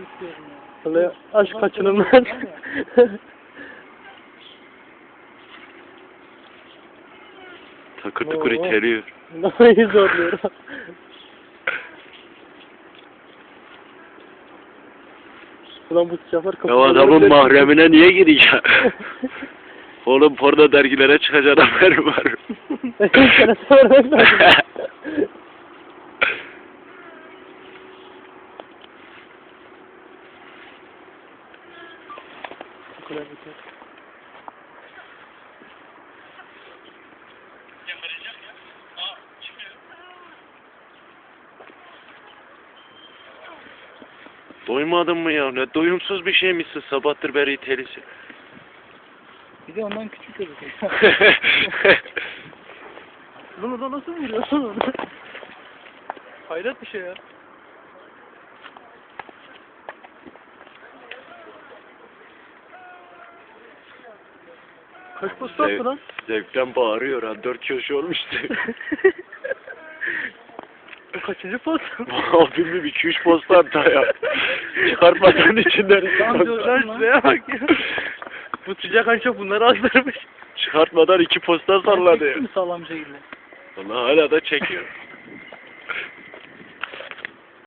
ya. Vallahi aşk kaçınılmaz. Takır tukur Oo. iteliyor. Neyi zorluyor? Ulan bu sıcaklar Ya kapıdan adamın mahremine niye gireceğim? Oğlum porno dergilere çıkacak haber var. Sana sormak lazım. Bu kadar yeter. Doymadın mı ya? Ne doyumsuz bir şey misin sabahtır beri itelisin. Bir de ondan küçük gözüküyor. Lan orada nasıl vuruyorsun onu? Hayret bir şey ya. Kaç posta attı lan? Zevkten bağırıyor ha. Dört köşe olmuştu. Kaçıncı post? Abimim iki üç posta attı ya. Çıkartmadan içinden. Lan bak ya. Bu sıcak ancak bunları azdırmış. Çıkartmadan iki posta salladı ya. Sağlam bir şekilde. Vallahi hala da çekiyor.